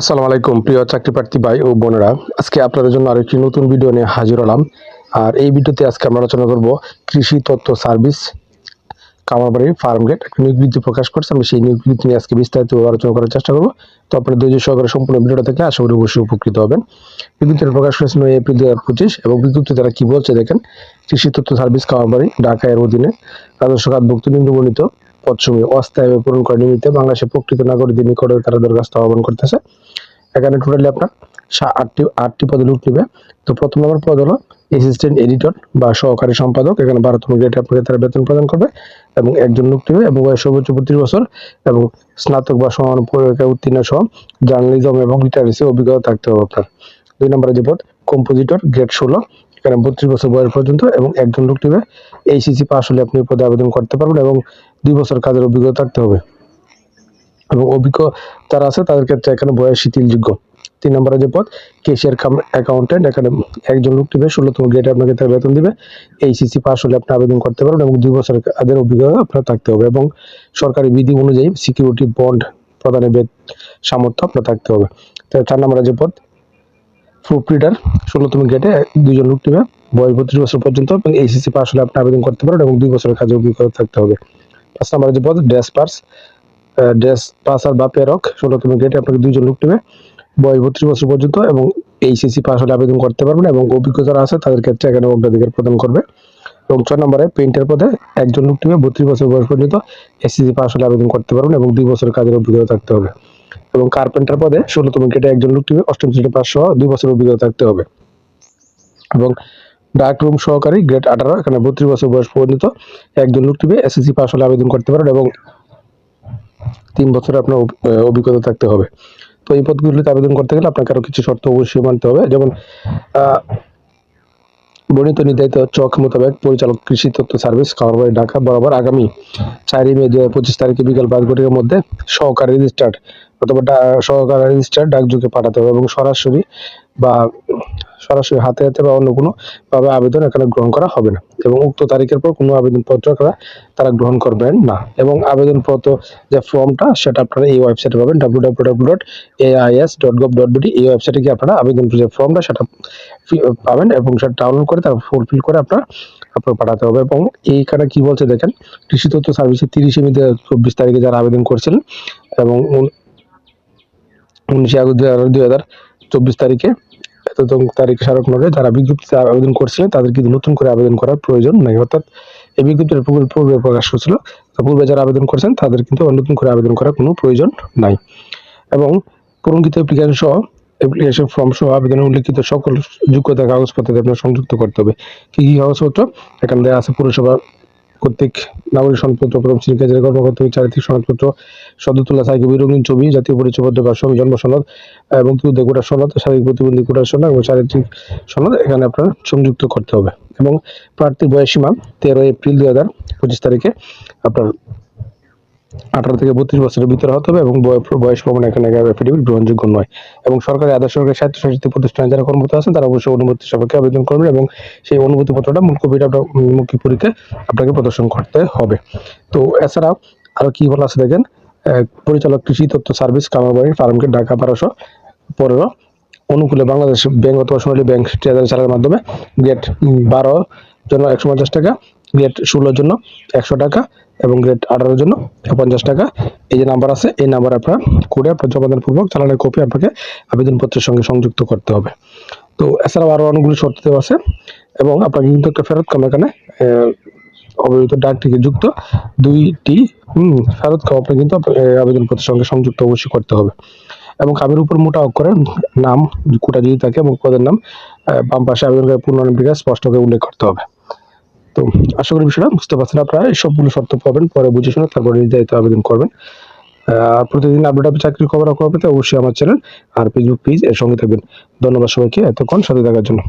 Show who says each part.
Speaker 1: আসসালামু আলাইকুম, প্রিয় চাকরি প্রার্থী ভাই ও বোনেরা। আজকে আপনাদের জন্য আরেকটি নতুন ভিডিও নিয়ে হাজির হলাম। আর এই ভিডিওতে আজকে আমরা আলোচনা করব কৃষি তথ্য সার্ভিস, কামারবাড়ির ফার্ম গেট। একটা নিয়োগ প্রকাশ করছে, আমি সেই নিয়োগ নিয়ে আজকে বিস্তারিত আলোচনা করার চেষ্টা করব। তো আপনার ধৈর্য সহকারে সম্পূর্ণ ভিডিওটা থেকে আশা করি অবশ্যই উপকৃত হবেন। বিজ্ঞপ্তিটা প্রকাশ করেছে নয় এপ্রিল দু হাজার পঁচিশ এবং বিজ্ঞপ্তি তারা কি বলছে দেখেন, কৃষি তথ্য সার্ভিস কামারবাড়ি, ঢাকা এর অধীনে রাজস্ব খাতভুক্ত নিম্নবর্ণিত পদসমূহে অস্থায়ীভাবে পূরণ করার নিমিত্তে বাংলাদেশের প্রকৃত নাগরিকদের নিকটে তারা দরখাস্ত আহ্বান করতেছে। এখানে টোটালি আপনার আটটি আটটি পদে লোক নেবে। তো প্রথম নম্বর পদ হলো অ্যাসিস্ট্যান্ট এডিটর বা সহকারী সম্পাদক। এখানে বারোতম গ্রেডে আপনাকে তারা বেতন প্রদান করবে এবং একজন লোক এবং বয়স সর্বোচ্চ বত্রিশ বছর এবং স্নাতক বা সমান উত্তীর্ণ সহ জার্নালিজম এবং লিটারেসি অভিজ্ঞতা থাকতে হবে আপনার। দুই নম্বরে যে পদ কম্পোজিটর গ্রেড ষোলো। এখানে বত্রিশ বছর বয়স পর্যন্ত এবং একজন লোক নেবে। এইসিসি পাস হলে আপনি পদে আবেদন করতে পারবেন এবং দুই বছর কাজের অভিজ্ঞতা থাকতে হবে। এবং অভিজ্ঞ যারা আছে, তাদের ক্ষেত্রে এখানে বয়স শিথিলযোগ্য তিন নম্বরে যে পদ কেশিয়ার কাম অ্যাকাউন্টেন্ট এখানে একজন লোক টিবে ষোলোতম গ্রেডে আপনাকে তার বেতন দিবে। এইসিসি পাস হলে আপনি আবেদন করতে পারবেন এবং দুই বছরের কাজের অভিজ্ঞতা আপনার থাকতে হবে এবং সরকারি বিধি অনুযায়ী সিকিউরিটি বন্ড প্রদানের সামর্থ্য আপনার থাকতে হবে। তো চার নম্বরে যে পদ প্রুফ রিডার ষোলোতম গ্রেডে দুজন লোক টিবে বয়স বত্রিশ বছর পর্যন্ত এবং এইসিসি পাস হলে আপনি আবেদন করতে পারেন এবং দুই বছরের কাজে অভিজ্ঞতা থাকতে হবে। পাঁচ নম্বরে যে পদ ড্রেস পার্স ড্রেস পাস আর বা পেরক ষোলো ষোলোতম গ্রেডে আপনাকে দুইজন লোক নেবে। বয়স বত্রিশ বছর পর্যন্ত এবং এইচএসসি পাস হলে আবেদন করতে পারবেন এবং অভিজ্ঞতা আছে তাদের ক্ষেত্রে এখানে অগ্রাধিকার প্রদান করবে। এবং ছয় নম্বরে পেইন্টের পদে একজন লোক নেবে, বত্রিশ বছর বয়স পর্যন্ত এসএসসি পাস হলে আবেদন করতে পারবেন এবং দুই বছরের কাজের অভিজ্ঞতা থাকতে হবে। এবং কার্পেন্টার পদে ষোলো ষোলোতম গ্রেডে একজন লোক নেবে, অষ্টম শ্রেণি পাস সহ দুই বছরের অভিজ্ঞতা থাকতে হবে। এবং ডার্ক রুম সহকারী গ্রেড আঠারো, এখানে বত্রিশ বছর বয়স পর্যন্ত একজন লোক নেবে এসএসসি পাস হলে আবেদন করতে পারেন এবং তিন বছর আপনার অভিজ্ঞতা থাকতে হবে। তো এই পদগুলিতে আবেদন করতে গেলে আপনাকে আরও কিছু শর্ত অবশ্যই মানতে হবে। যেমন বর্ণিত নির্ধারিত চক মোতাবেক পরিচালক কৃষি তথ্য সার্ভিস খাবারবাড়ি ঢাকা বরাবর আগামী চারই মে দু পঁচিশ তারিখে বিকাল পাঁচ ঘটিকার মধ্যে সহকারী রেজিস্টার্ড অথবা সহকারী রেজিস্টার্ড ডাকযোগে পাঠাতে হবে এবং সরাসরি বা সরাসরি হাতে হাতে বা অন্য কোনো ভাবে আবেদন এখানে গ্রহণ করা হবে না। এবং উক্ত তারিখের পর কোনো আবেদনপত্র তারা গ্রহণ করবেন না। এবং আবেদনপত্র যে ফর্মটা, সেটা আপনারা এই ওয়েবসাইটে পাবেন। W W W dot AIS dot gov dot BD এই ওয়েবসাইটে গিয়ে আপনারা আবেদন যে ফর্মটা, সেটা পাবেন এবং সেটা ডাউনলোড করে তারপর ফুলফিল করে আপনার আপনার পাঠাতে হবে। এবং এইখানে কি বলছে দেখেন, কৃষি তথ্য সার্ভিসে তিরিশে মে চব্বিশ তারিখে যারা আবেদন করেছিলেন এবং উন- উনিশে আগস্ট দুই হাজার চব্বিশ তারিখে এততম তারিখ স্মারক নগে যারা বিজ্ঞপ্তিতে আবেদন করছিলেন তাদের কিন্তু নতুন করে আবেদন করার প্রয়োজন নেই, অর্থাৎ এই বিজ্ঞপ্তির পূর্বে প্রকাশ হয়েছিল পূর্বে যারা আবেদন করেছেন, তাদের কিন্তু নতুন করে আবেদন করার কোনো প্রয়োজন নাই। এবং পূরণকৃত অ্যাপ্লিকেশন সহ অ্যাপ্লিকেশন ফর্ম সহ আবেদনে উল্লিখিত সকল যোগ্যতা কাগজপত্র আপনার সংযুক্ত করতে হবে। কি কি কাগজপত্র? এখানে দেওয়া আছে পুরসভা কর্তৃক নাগরিক সনদপত্র প্রথম শ্রেণি কর্মকর্তা চারিত্রিক সনদপত্র সদ্যতলা সাইকেল রঙিন ছবি, জাতীয় পরিচয় পত্র সঙ্গে জন্ম সনদ এবং তুই কোটার সনদ, শারীরিক প্রতিবন্ধী কোটার সনদ এবং চারিত্রিক সনদ এখানে আপনার সংযুক্ত করতে হবে। এবং প্রার্থীর বয়সীমা তেরো এপ্রিল দু হাজার পঁচিশ তারিখে আপনার আঠারো থেকে বত্রিশ বছরের ভিতরে হতে হবে এবং বয়স প্রমাণ এখানে অ্যাফিডেভিট গ্রহণযোগ্য নয়। এবং সরকারি আধার সরকারি স্বায়ত্তশাসিত প্রতিষ্ঠানে যারা কর্মরত আছেন তারা অবশ্যই অনুমতি সাপেক্ষে আবেদন করবেন এবং সেই অনুমতি পত্রটা মূল কপিটা আপনার উম, মুখী পরীক্ষায় আপনাকে প্রদর্শন করতে হবে। তো এছাড়াও আরও কি বলা আছে দেখেন? পরিচালক কৃষি তথ্য সার্ভিস কামারবাড়ি ফার্মকে ঢাকা বারোশো পনেরো অনুকূলে বাংলাদেশ ব্যাংক অথবা সোনালী ব্যাংক ট্রেজারি চালার মাধ্যমে গেট বারো জন্য একশো পঞ্চাশ টাকা গ্রেড ষোলোর জন্য একশো টাকা এবং গ্রেড আঠারোর জন্য পঞ্চাশ টাকা। এই যে নাম্বার আছে, এই নাম্বার আপনার করে আপনার জমাদান পূর্বক চালানের কপি আপনাকে আবেদনপত্রের সঙ্গে সংযুক্ত করতে হবে। তো এছাড়াও আরও অনেকগুলি শর্ত দেওয়া আছে এবং আপনাকে কিন্তু একটা ফেরত কম এখানে অবহিত ডাক থেকে যুক্ত দুইটি, হুম, ফেরত কাম আপনি কিন্তু আবেদনপত্রের সঙ্গে সংযুক্ত অবশ্যই করতে হবে। এবং কামের উপর মোটা অক্ষরে নাম, কোটা যদি থাকে এবং পদের নাম বাম পাশে আবেদনকারী পূর্ণ নামটিকে স্পষ্ট করে উল্লেখ করতে হবে। তো আশা করি বিষয়টা বুঝতে পারছেন আপনারা। এই সবগুলো শর্ত পাবেন, পরে বুঝে শুনে তারপরে নির্ধারিত আবেদন করবেন। আর প্রতিদিন আপডেট আপনি চাকরির খবর খবর পেতে অবশ্যই আমার চ্যানেল আর ফেসবুক পেজ এর সঙ্গে থাকবেন। ধন্যবাদ সবাইকে, এতক্ষণ সাথে থাকার জন্য।